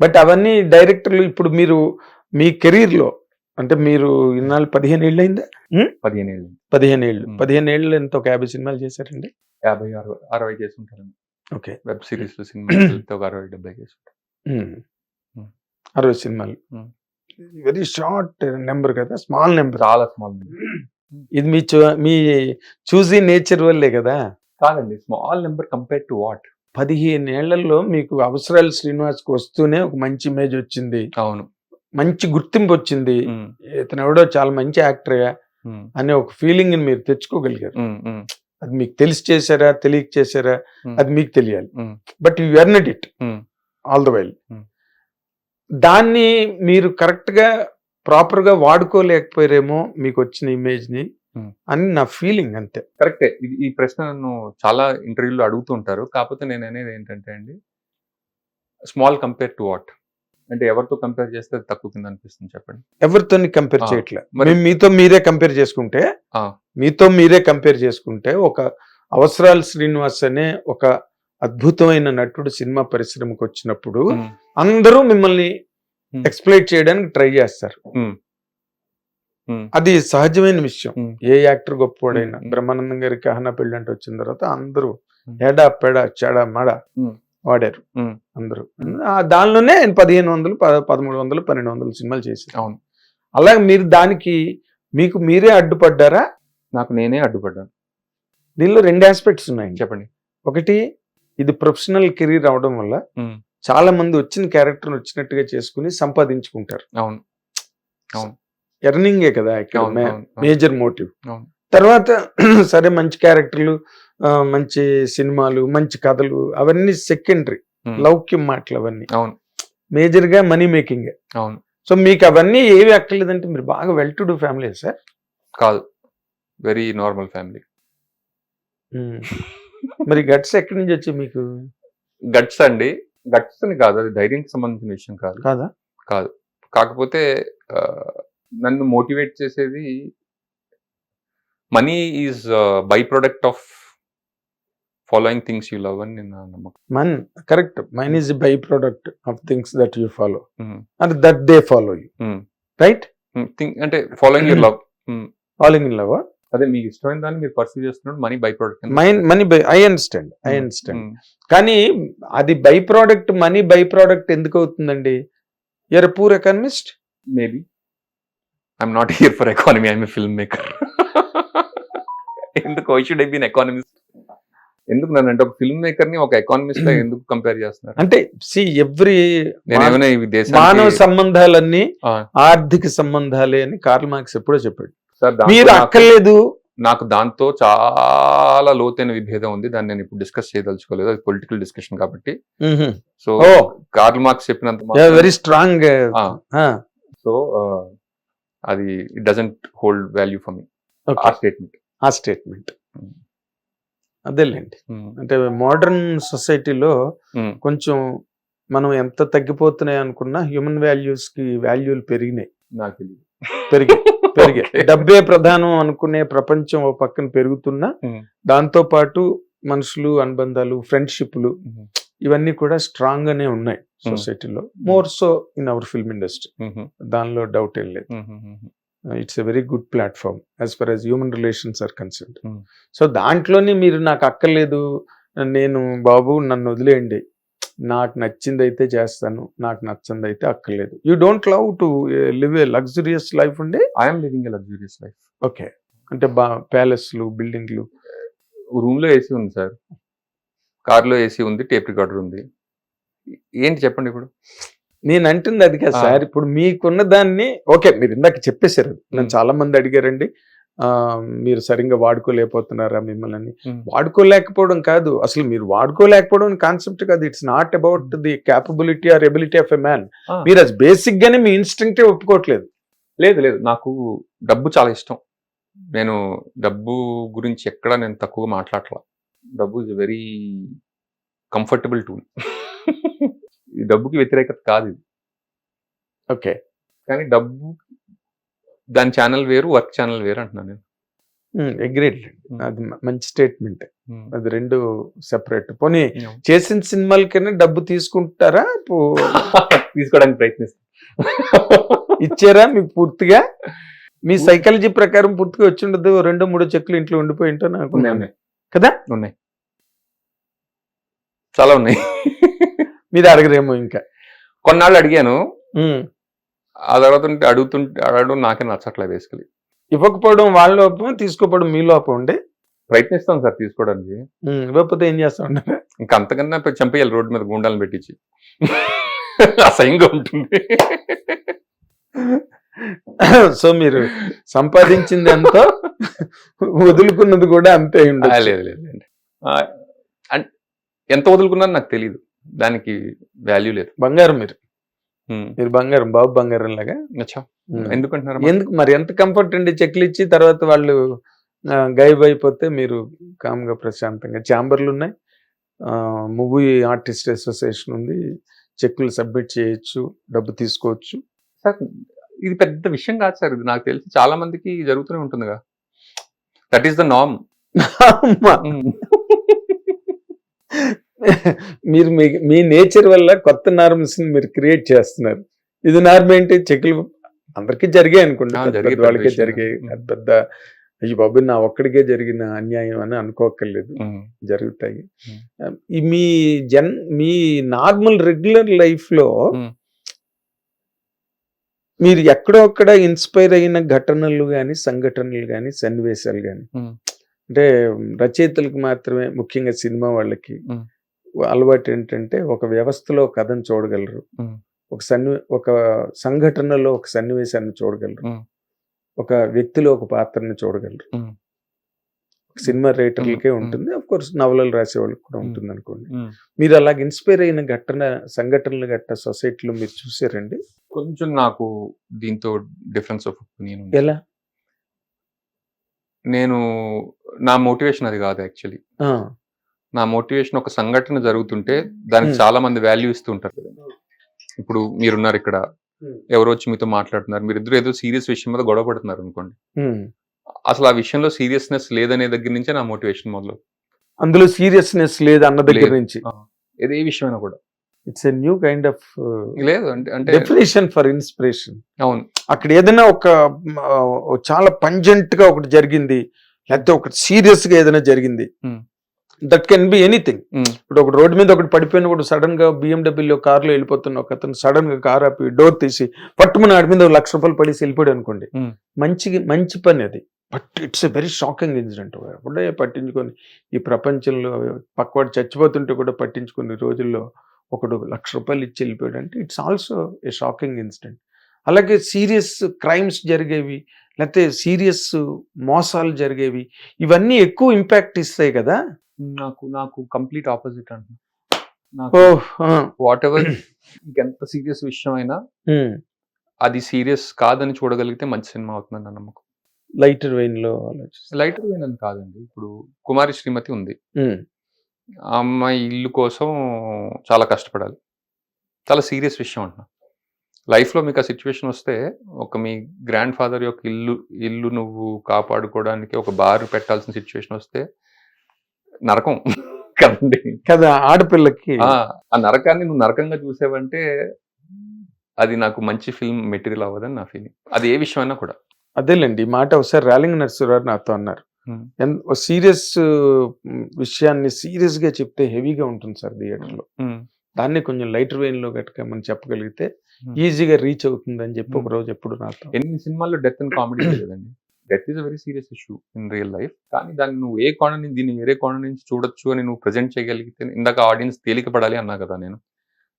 But అవన్నీ డైరెక్టర్లు ఇప్పుడు మీరు మీ కెరీర్లో అంటే మీరు ఇన్నాళ్ళు పదిహేను ఏళ్ళు అయిందా పదిహేను ఏళ్ళు. పదిహేను ఏళ్ళు. పదిహేను ఏళ్ళు ఎంత ఒక యాభై సినిమాలు చేశారండి? యాభై అరవై అరవై చేస్తుంటారండి. ఓకే. వెబ్ సిరీస్ సినిమాలతో ఒక అరవై డెబ్బై. మ్మ్. అరవై సినిమాలు. వెరీ షార్ట్ నెంబర్ కదా స్మాల్ నెంబర్. చాలా స్మాల్ ఇది మీ చూ- మీ చూసి నేచర్ వల్లే కదా? కాదండి small number compare to what? పదిహేను ఏళ్ళలో మీకు అవసరాలు శ్రీనివాస్కి వస్తూనే ఒక మంచి ఇమేజ్ వచ్చింది. అవును. మంచి గుర్తింపు వచ్చింది. ఇతను ఎవడో చాలా మంచి యాక్టర్ ఉమ్, అనే ఒక ఫీలింగ్ మీరు తెచ్చుకోగలిగారు. అది మీకు తెలిసి చేశారా తెలియక చేశారా? అది మీకు తెలియాలి. But you earned it. All the while. దాన్ని మీరు కరెక్ట్గా ప్రాపర్గా వాడుకోలేకపోయారేమో మీకు వచ్చిన ఇమేజ్ని. Hmm. అని నా ఫీలింగ్ అంతే. కరెక్టే. ఇది ఈ ప్రశ్న నన్ను చాలా ఇంటర్వ్యూలో అడుగుతుంటారు కాకపోతే నేను అనేది ఏంటంటే అండి స్మాల్ కంపేర్ టు వాట్ అంటే ఎవరితో కంపేర్ చేస్తే తక్కువ కింద అనిపిస్తుంది చెప్పండి. ఎవరితో కంపేర్ Ah. చేయట్లే. మరి- మీతో మీరే కంపేర్ చేసుకుంటే. మీతో మీరే కంపేర్ చేసుకుంటే ఒక అవసరాలు శ్రీనివాస్ అనే ఒక అద్భుతమైన నటుడు సినిమా పరిశ్రమకు వచ్చినప్పుడు ఉమ్, అందరూ మిమ్మల్ని Hmm. ఎక్స్ప్లెయిట్ చేయడానికి ట్రై చేస్తారు. అది సహజమైన విషయం. ఏ యాక్టర్ గొప్పవాడైనా. బ్రహ్మానందం గారికి ఆహనా పెళ్ళి అంటే వచ్చిన తర్వాత అందరూ. ఎడా పెడ చెడ మడ. వాడారు. అందరూ. దానిలోనే ఆయన పదిహేను వందలు పదమూడు వందలు పన్నెండు వందలు సినిమాలు చేశారు. అవును. అలాగే మీరు దానికి మీకు మీరే అడ్డుపడ్డారా? నాకు నేనే అడ్డుపడ్డాను. దీనిలో రెండు ఆస్పెక్ట్స్ ఉన్నాయండి. చెప్పండి. ఒకటి ఇది ప్రొఫెషనల్ కెరీర్ అవడం వల్ల చాలా మంది వచ్చిన క్యారెక్టర్ వచ్చినట్టుగా చేసుకుని సంపాదించుకుంటారు. అవును. ఎర్నింగే కదా. Major motive. తర్వాత సరే మంచి క్యారెక్టర్లు మంచి సినిమాలు మంచి కథలు అవన్నీ సెకండరీ లౌక్యం మాటలు అవన్నీ. అవును. మేజర్గా మనీ మేకింగ్ అవును. సో మీకు అవన్నీ ఏవి అక్కర్లేదంటే మీరు బాగా well to do family sir? కాదు. వెరీ నార్మల్ ఫ్యామిలీ మరి గట్స్ ఎక్కడి నుంచి వచ్చి మీకు? గట్స్ అండి. గట్స్ అని కాదు అది ధైర్యంకి సంబంధించిన విషయం కాదు. కాదా? కాదు. కాకపోతే నన్ను మోటివేట్ చేసేది money is by product of following things you love అని నేను నమ్మకం. Mann correct. Mine is by product of things that you follow. Mhm. And that they follow you. Mm. Right? Think- అంటే following your love. Following in love అదే మీకు ఇష్టమైన దాన్ని మీరు pursue చేస్తున్నప్పుడు money by product. Mine money by I understand I Hmm. Understand. కానీ అది by product money by product ఎందుకు అవుతుందండి? You're poor economist maybe I'm not here for economy I'm a film maker ఎందుకు I should I been economist ఎందుకు నన్ను అంటే ఒక film మేకర్ని ఒక ఎకానమిస్ట్ ఎందుకు కంపేర్ చేస్తున్నారు? అంటే సి ఎవ్రీ నేను ఏమైనా ఈ మానవ సంబంధాలన్నీ. ఆర్థిక సంబంధాలే అని కార్ల్ మార్క్స్ ఎప్పుడో చెప్పాడు. మీరు అక్కర్లేదు. నాకు దాంతో చాలా లోతైన విభేదం ఉంది. దాన్ని నేను ఇప్పుడు డిస్కస్ చేయదలుచుకోలేదు. అది పొలిటికల్ డిస్కషన్ కాబట్టి. సో కార్ల్ మార్క్స్ చెప్పినంత వెరీ స్ట్రాంగ్. సో అది it doesn't hold value for me ఆ స్టేట్మెంట్ ఆ స్టేట్మెంట్ అదేలేండి. అంటే మోడర్న్ సొసైటీలో కొంచెం మనం ఎంత తగ్గిపోతున్నాయి అనుకున్నా హ్యూమన్ వాల్యూస్కి వాల్యూలు పెరిగినాయి. నాకు తెలియదు పెరిగాయి. పెరిగాయి. డబ్బే ప్రధానం అనుకునే ప్రపంచం ఓ పక్కన పెరుగుతున్నా Hmm. దాంతో పాటు మనుషులు అనుబంధాలు ఫ్రెండ్షిప్లు. ఇవన్నీ కూడా స్ట్రాంగ్ గానే ఉన్నాయి. సొసైటీలో more so in our film industry. దానిలో డౌట్ ఏం లేదు. It's a very good platform as far as human relations are concern. So దాంట్లోనే మీరు నాకు అక్కర్లేదు. నేను బాబు నన్ను వదిలేయండి. నాకు నచ్చింది అయితే చేస్తాను. నాకు నచ్చింది అయితే అక్కర్లేదు you don't love to live a luxurious life ఉండే? Am living a luxurious life. Okay అంటే బా ప్యాలెస్లు బిల్డింగ్లు. రూమ్లో ఏసీ ఉంది సార్. కార్లో ఏసీ ఉంది టేప్ రికార్డర్ ఉంది. ఏంటి చెప్పండి ఇప్పుడు? నేను అంటుంది అది కదా. సార్ ఇప్పుడు మీకున్న దాన్ని ఓకే మీరు ఇందాక చెప్పేశారు. నన్ను. చాలా మంది అడిగారండి మీరు సరిగ్గా వాడుకోలేకపోతున్నారా మిమ్మల్ని? వాడుకోలేకపోవడం కాదు అసలు మీరు వాడుకోలేకపోవడం కాన్సెప్ట్ కాదు. It's not about the capability or ability of a man. మీరు అది బేసిక్ గానే మీ ఇన్స్టింక్టే ఒప్పుకోవట్లేదు. లేదు లేదు నాకు డబ్బు చాలా ఇష్టం. నేను డబ్బు గురించి ఎక్కడ నేను తక్కువ మాట్లాడలా డబ్బు ఇస్ వెరీ కంఫర్టబుల్ టూల్ ఈ డబ్బుకి వ్యతిరేకత కాదు ఇది. ఓకే. కానీ డబ్బు దాని ఛానల్ వేరు వర్క్ ఛానల్ వేరు అంటున్నాను నేను. Hmm. అది మంచి స్టేట్మెంట్. అది రెండు సెపరేట్ పోనీ. చేసిన సినిమాలకైనా డబ్బు తీసుకుంటారా? తీసుకోవడానికి ప్రయత్నిస్తాను. ఇచ్చారా మీకు పూర్తిగా? మీ సైకాలజీ ప్రకారం పూర్తిగా వచ్చి ఉండదు రెండో మూడో చెక్కులు ఇంట్లో ఉండిపోయి ఉంటా నాకు. కదా? ఉన్నాయి. చాలా ఉన్నాయి. మీరు అడగరేమో ఇంకా. కొన్నాళ్ళు అడిగాను. ఆ తర్వాత ఉంటే అడుగుతుంటే అడగడం నాకే నచ్చట్లే బేసికలీ ఇవ్వకపోవడం వాళ్ళ లోపం తీసుకోపోవడం మీ లోపం ఉండే ప్రయత్నిస్తాను సార్ తీసుకోవడానికి. ఇవ్వకపోతే ఏం చేస్తా ఉన్నారు ఇంకా అంతకన్నా చంపేయాలి రోడ్డు మీద గుండాలను పెట్టించి. అసహ్యంగా ఉంటుంది. సో మీరు సంపాదించింది ఎంతో వదులుకున్నది కూడా అంతే. లేదు లేదు లేదు. ఆ, అన్- ఎంత వదులుకున్నాను నాకు తెలియదు దానికి వాల్యూ లేదు. బంగారం మీరు. మీరు బంగారం బాబు బంగారం లాగా. ఎందుకంటున్నారు ఎందుకు మరి ఎంత కంఫర్ట్ అండి చెక్లు ఇచ్చి తర్వాత వాళ్ళు గైబ్ అయిపోతే మీరు కామ్గా ప్రశాంతంగా ఛాంబర్లు ఉన్నాయి. మూవీ ఆర్టిస్ట్ అసోసియేషన్ ఉంది. చెక్కులు సబ్మిట్ చేయొచ్చు డబ్బు తీసుకోవచ్చు. సార్ ఇది పెద్ద విషయం కాదు సార్ ఇది నాకు తెలిసి చాలా మందికి జరుగుతూనే ఉంటుందిగా. దట్ ఈస్ ద నార్మ్ అమ్మా, మీరు మీ మీ నేచర్ వల్ల కొత్త నార్మ్స్ని మీరు క్రియేట్ చేస్తున్నారు. ఇది నార్మ్ ఏంటి? చెక్కులు అందరికీ జరిగాయి పెద్ద వాళ్ళకే. జరిగాయి. పెద్ద అయ్యి బాబు నా ఒక్కడికే జరిగిన అన్యాయం అని అనుకోకర్లేదు జరుగుతాయి. ఈ మీ జన్ మీ నార్మల్ రెగ్యులర్ లైఫ్లో. మీరు ఎక్కడో అక్కడ ఇన్స్పైర్ అయిన ఘటనలు కానీ సంఘటనలు కానీ సన్నివేశాలు కానీ. అంటే రచయితలకు మాత్రమే ముఖ్యంగా సినిమా వాళ్ళకి. అలవాటు ఏంటంటే ఒక వ్యవస్థలో ఒక కథను చూడగలరు. ఒక సన్ని ఒక సంఘటనలో ఒక సన్నివేశాన్ని చూడగలరు. ఒక వ్యక్తిలో ఒక పాత్రని చూడగలరు సినిమా రైటర్లకే. ఉంటుంది అఫ్ కోర్స్ నవలలు రాసే వాళ్ళకి కూడా. ఉంటుంది అనుకోండి మీరు అలాగ ఇన్స్పైర్ అయిన ఘటన సంఘటనలు గట్ట సొసైటీలో మీరు చూసారండి కొంచెం నాకు దీంతో డిఫరెన్స్ ఆఫ్ ఒపీనియన్ ఎలా? నేను నా మోటివేషన్ అది కాదు యాక్చువల్లీ నా మోటివేషన్ ఒక సంఘటన జరుగుతుంటే దానికి. చాలా మంది వాల్యూ ఇస్తూ ఉంటారు కదా. ఇప్పుడు మీరున్నారు ఇక్కడ. ఎవరో వచ్చి మీతో మాట్లాడుతున్నారు. మీరు ఇద్దరు ఏదో సీరియస్ విషయం మీద గొడవ పడుతున్నారు అనుకోండి. అసలు ఆ విషయంలో సీరియస్నెస్ లేదనే దగ్గర నుంచే నా మోటివేషన్ మొదలు అందులో సీరియస్నెస్ లేదు అన్న దగ్గర. నుంచి. ఏదే విషయమైనా కూడా. It's a new kind of లేదు అంటే డెఫినేషన్ ఫర్ ఇన్స్పిరేషన్ అవును. అక్కడ ఏదైనా ఒక చాలా పంజెంట్గా ఒకటి జరిగింది లేకపోతే ఒకటి సీరియస్గా ఏదైనా జరిగింది. That can be anything. ఇప్పుడు ఒక రోడ్డు మీద ఒకటి పడిపోయిన కూడా సడన్గా బిఎండబ్ల్యూ కార్లో వెళ్ళిపోతున్న ఒక అతను సడన్గా కార్ ఆపి డోర్ తీసి పట్టుమని ఆడి మీద లక్ష రూపాయలు పడేసి వెళ్ళిపోయాడు అనుకోండి. మంచి మంచి పని అది. But it's a very shocking incident అప్పుడే పట్టించుకొని ఈ ప్రపంచంలో పక్కవాడు చచ్చిపోతుంటే కూడా పట్టించుకునే రోజుల్లో ఒకడు లక్ష రూపాయలు ఇచ్చి వెళ్ళిపోయాడు అంటే it's also a shocking incident. అలాగే సీరియస్ క్రైమ్స్ జరిగేవి లేకపోతే సీరియస్ మోసాలు జరిగేవి ఇవన్నీ ఎక్కువ ఇంపాక్ట్ ఇస్తాయి కదా? నాకు నాకు కంప్లీట్ ఆపోజిట్ అంటున్నా. వాట్ ఎవర్ ఎంత సీరియస్ విషయం అయినా అది సీరియస్ కాదని చూడగలిగితే మంచి సినిమా అవుతుందని నా నమ్మకం. లైటర్ వెయిన్లో లైటర్ అని కాదండి. ఇప్పుడు కుమారి శ్రీమతి ఉంది. ఆ అమ్మాయి ఇల్లు కోసం చాలా కష్టపడాలి. చాలా సీరియస్ విషయం అంటున్నా. లైఫ్లో మీకు ఆ సిచ్యువేషన్ వస్తే ఒక మీ గ్రాండ్ ఫాదర్ యొక్క ఇల్లు ఇల్లు నువ్వు కాపాడుకోవడానికి ఒక బార్ పెట్టాల్సిన సిచ్యువేషన్ వస్తే నరకం కదండి. కదా ఆడపిల్లకి. ఆ నరకాన్ని నువ్వు నరకంగా చూసావంటే అది నాకు మంచి ఫిల్మ్ మెటీరియల్ అవ్వదని నా ఫీలింగ్. అది ఏ విషయమైనా కూడా. అదేలేండి ఈ మాట ఒకసారి ర్యాలింగ్ నర్సరావు నాతో అన్నారు. సీరియస్ విషయాన్ని సీరియస్గా చెప్తే హెవీగా ఉంటుంది సార్ థియేటర్లో ఉమ్, దాన్ని కొంచెం లైటర్ వెయిన్లో గట్టిగా మనం చెప్పగలిగితే Hmm. ఈజీగా రీచ్ అవుతుంది అని చెప్పి Hmm. ఒక రోజు ఎప్పుడు నాతో. ఎన్ని సినిమాల్లో డెత్ అండ్ కామెడీ లేదండి death is a very serious issue in real life కానీ దాన్ని నువ్వు ఏ కోణం నుంచి దీన్ని వేరే కోణం నుంచి చూడొచ్చు అని నువ్వు ప్రజెంట్ చేయగలిగితే ఇందాక ఆడియన్స్ తేలిక పడాలి అన్నా కదా నేను.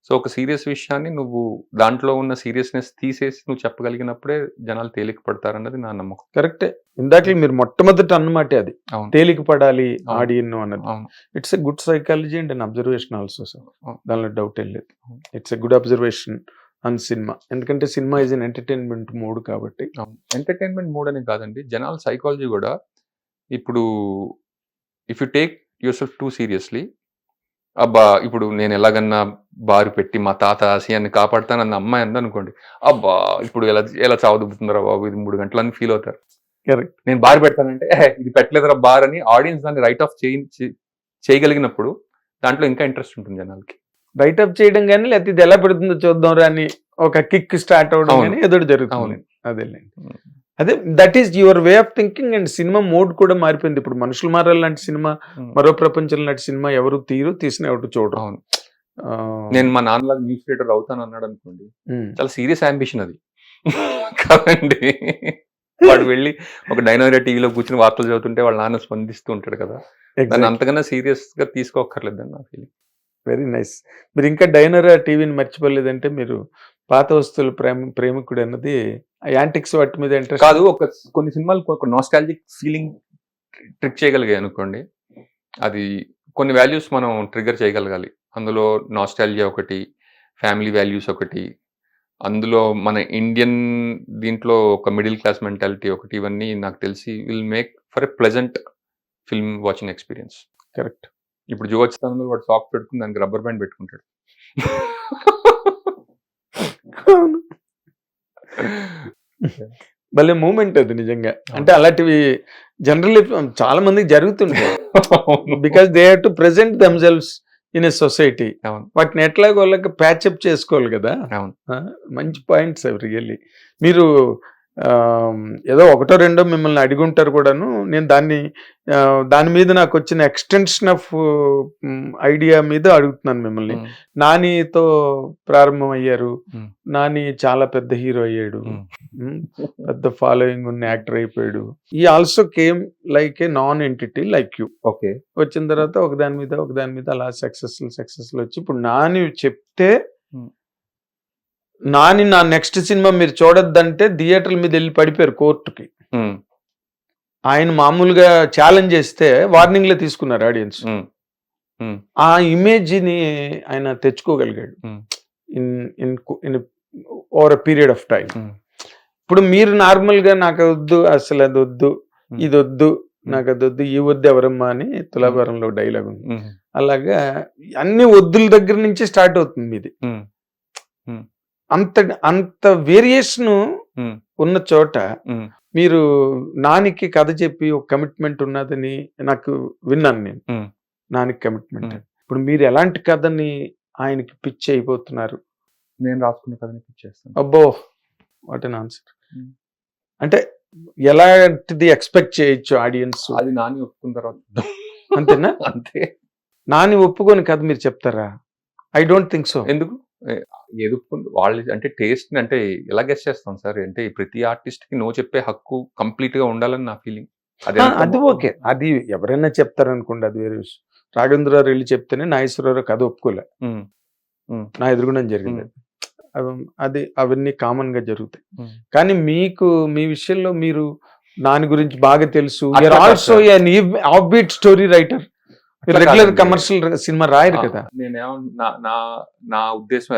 సో ఒక సీరియస్ విషయాన్ని నువ్వు దాంట్లో ఉన్న సీరియస్నెస్ తీసేసి నువ్వు చెప్పగలిగినప్పుడే జనాలు తేలిక పడతారన్నది నా నమ్మకం. కరెక్టే. ఇందాక మీరు మొట్టమొదటి అన్నమాటే అది. తేలిక పడాలి. ఆడియన్ అన్నది. It's a good psychology and an observation also sir. దానిలో డౌట్ ఏం లేదు. It's a good observation on cinema. ఎందుకంటే cinema is an entertainment mood కాబట్టి. ఎంటర్టైన్మెంట్ మూడ్ అని కాదండి. జనాల సైకాలజీ కూడా ఇప్పుడు if you take yourself too seriously అబ్బా ఇప్పుడు నేను ఎలాగన్నా బారు పెట్టి మా తాత ఆశయాన్ని కాపాడుతానన్న అమ్మాయి అందనుకోండి అబ్బా ఇప్పుడు ఎలా ఎలా చావదుబ్బుతుందిరా బాబు ఇది మూడు గంటలని ఫీల్ అవుతారు. కరెక్ట్ నేను బార్ పెడతానంటే "ఏ, ఇది పెట్టలేదురా బార్ అని ఆడియన్స్ దాన్ని రైట్ ఆఫ్ చేయి చేయగలిగినప్పుడు దాంట్లో ఇంకా ఇంట్రెస్ట్ ఉంటుంది జనాలకి. రైట్ అప్ చేయడం కానీ లేకపోతే ఇది ఎలా పెడుతుందో చూద్దాం రా అని ఒక కిక్ స్టార్ట్ అవడం. కానీ ఒకటి జరుగుతుంది. అదేలేండి. అదే that is your way of thinking and cinema mode కూడా మారిపోయింది. ఇప్పుడు మనుషులు మారాలి లాంటి సినిమా మరో ప్రపంచం లాంటి సినిమా ఎవరు తీరు తీసిన ఎవరు చూడరు. అవును. నేను మా నాన్నలాగా న్యూస్ రీడర్ అవుతాను అన్నాడు అనుకోండి చాలా సీరియస్ అంబిషన్ అది. కదండి. వాడు వెళ్ళి ఒక డైనోరియా టీవీలో కూర్చుని వార్తలు చదువుతుంటే వాళ్ళ నాన్న స్పందిస్తూ ఉంటాడు కదా. దాన్ని. అంతకన్నా సీరియస్గా తీసుకోక్కర్లేదని నా ఫీలింగ్ వెరీ నైస్ మీరు ఇంకా డైనరా టీవీని మర్చిపోలేదంటే మీరు పాత వస్తువుల ప్రేమ ప్రేమికుడు అన్నది యాంటిక్స్ వాటి మీద ఇంట్రెస్ట్ కాదు ఒక కొన్ని సినిమాలు ఒక నాస్టాలజిక్ ఫీలింగ్ ట్రిక్ చేయగలిగాయి అనుకోండి. అది కొన్ని వాల్యూస్ మనం ట్రిగర్ చేయగలగాలి. అందులో నాస్టాలజియా ఒకటి ఫ్యామిలీ వాల్యూస్ ఒకటి అందులో మన ఇండియన్ దీంట్లో ఒక మిడిల్ క్లాస్ మెంటాలిటీ ఒకటి ఇవన్నీ నాకు తెలిసి will make for a pleasant film watching experience correct ఇప్పుడు జువచ్చితంలో వాడు సాఫ్ట్ పెట్టుకుని దానికి రబ్బర్ బ్యాండ్ పెట్టుకుంటాడు. భలే మూమెంట్ అది నిజంగా. అంటే అలాంటివి జనరల్లీ చాలా మందికి జరుగుతుంటాయి. Because they have to present themselves in a society అవును. వాటిని ఎట్లాగో వాళ్ళకి ప్యాచప్ చేసుకోవాలి కదా. అవును. మంచి పాయింట్స్ అవి రియల్లీ మీరు ఏదో ఒకటో రెండో మిమ్మల్ని అడిగి ఉంటారు కూడాను. నేను దాన్ని దాని మీద నాకు వచ్చిన ఎక్స్టెన్షన్ ఆఫ్ ఐడియా మీద అడుగుతున్నాను మిమ్మల్ని. నానితో ప్రారంభం అయ్యారు. నాని చాలా పెద్ద హీరో అయ్యాడు. పెద్ద ఫాలోయింగ్ ఉన్న యాక్టర్ అయిపోయాడు. ఈ also came like a non entity like you. Okay. వచ్చిన తర్వాత ఒకదాని మీద ఒకదాని మీద అలా సక్సెస్ఫుల్ సక్సెస్ఫుల్ వచ్చి ఇప్పుడు నాని చెప్తే. నాని నా నెక్స్ట్ సినిమా మీరు చూడొద్దంటే థియేటర్ల మీద వెళ్ళి పడిపోయారు కోర్టుకి. ఆయన మామూలుగా ఛాలెంజ్ చేస్తే వార్నింగ్లో తీసుకున్నారు ఆడియన్స్. ఆ ఇమేజ్ని ఆయన తెచ్చుకోగలిగాడు. In in in over period of time ఇప్పుడు మీరు నార్మల్గా నాకు వద్దు అసలు అది వద్దు. ఇది వద్దు నాకు అది వద్దు ఈ వద్దు ఎవరమ్మా అని తులాభారంలో డైలాగ్ ఉంది. అలాగా అన్ని వద్దుల దగ్గర నుంచి స్టార్ట్ అవుతుంది ఉమ్, అంత అంత వేరియేషన్ ఉన్న చోట మీరు నానికి కథ చెప్పి ఒక కమిట్మెంట్ ఉన్నదని నాకు విన్నాను నేను. నానికి కమిట్మెంట్. ఇప్పుడు మీరు ఎలాంటి కథని ఆయనకి పిచ్ అయిపోతున్నారు? నేను రాసుకున్న కథని పిచ్చేస్తాను అబ్బో వాట్ అన్ ఆన్సర్. అంటే ఎలాంటిది ఎక్స్పెక్ట్ చేయొచ్చు ఆడియన్స్ అది నాని ఒప్పుకున్న తర్వాత. అంతేనా? అంతే. నాని ఒప్పుకొని కథ మీరు చెప్తారా? ఐ డోంట్ థింక్ సో ఎందుకు? ఎదుర్కొంది వాళ్ళు అంటే టేస్ట్ అంటే ఎలా గెస్ట్ చేస్తాం సార్? అంటే ప్రతి ఆర్టిస్ట్కి నో చెప్పే హక్కు కంప్లీట్గా ఉండాలని నా ఫీలింగ్. అది ఓకే. అది ఎవరైనా చెప్తారనుకోండి అది వేరే విషయం. రాఘవేంద్రరావు వెళ్ళి చెప్తేనే నాగేశ్వరరావు కథ ఒప్పుకోలే. నా ఎదురుగుండా జరిగింది. అది అవన్నీ కామన్గా జరుగుతాయి. కానీ మీకు మీ విషయంలో మీరు దాని గురించి బాగా తెలుసు. Also off beat story writer regular. Commercial cinema రాయరు కదా నేనేమో నా నా నా ఉద్దేశం